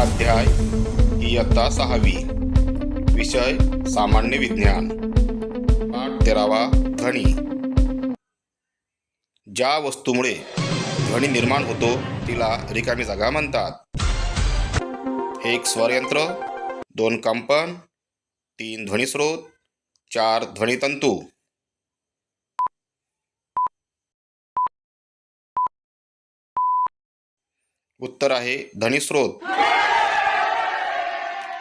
स्वाध्याय इयत्ता सहावी. विषय सामान्य विज्ञान. पाठ तेरावा ध्वनी. ज्या वस्तूमुळे ध्वनी निर्माण होतो तिला रिकामी जागा म्हणतात. एक स्वरयंत्र दोन कंपन तीन ध्वनिस्रोत चार ध्वनितंतू उत्तर आहे ध्वनिस्रोत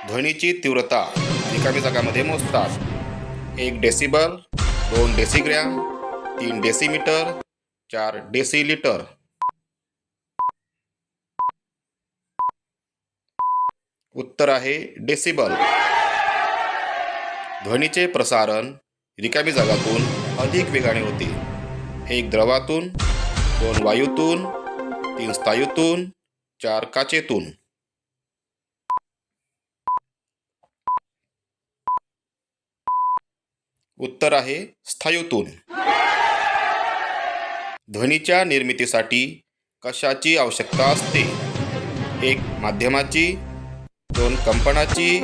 ध्वनीची तीव्रता रिकामी जागामध्ये मोजतात. एक डेसिबल दोन डेसिग्रॅम तीन डेसिमीटर चार डेसिलिटर. उत्तर आहे डेसिबल. ध्वनीचे प्रसारण रिकामी जागातून अधिक वेगाने होते. एक द्रवातून दोन वायूतून तीन स्थायूतून चार काचेतून. उत्तर आहे स्थायूतून. ध्वनीच्या निर्मितीसाठी कशाची आवश्यकता असते? एक माध्यमाची. दोन कंपनाची.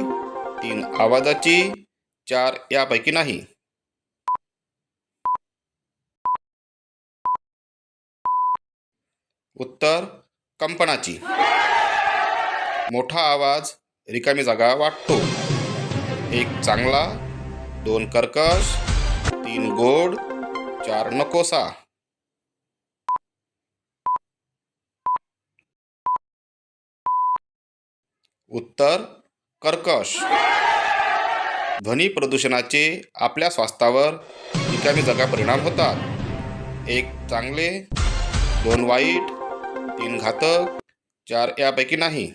तीन आवाजाची. चार यापैकी नाही. उत्तर कंपनाची. मोठा आवाज रिकामी जागा वाटतो. एक चांगला. दोन कर्कश तीन गोड चार नकोसा. उत्तर कर्कश. ध्वनी प्रदूषणाचे आपल्या स्वास्थ्यावर रिकामी जगा परिणाम होतात. एक चांगले दोन वाईट तीन घातक चार यापैकी नाही.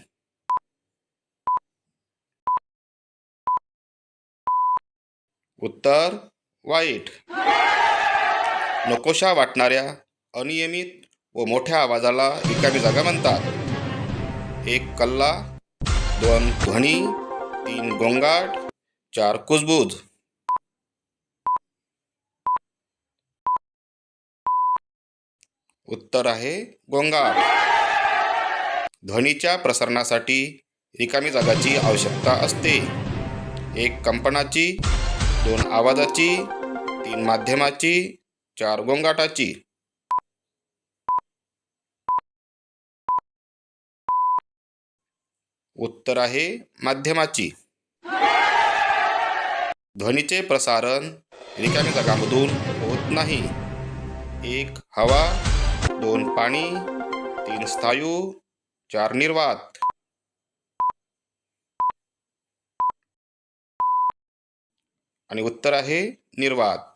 उत्तर वाईट. नकोशा वाटणाऱ्या अनियमित व मोठ्या आवाजाला रिकामी जागा म्हणतात. एक कल्ला दोन ध्वनी तीन गोंगाट चार कुजबूज. उत्तर आहे गोंगाट. ध्वनीच्या प्रसारणासाठी रिकामी जागाची आवश्यकता असते. एक कंपनाची दोन आवाजाची तीन माध्यमाची चार गोंगाटाची. उत्तर आहे माध्यमाची. ध्वनीचे प्रसारण रिकामी जागामधून होत नाही. एक हवा दोन पाणी तीन स्थायू चार निर्वात. आणि उत्तर आहे निर्वात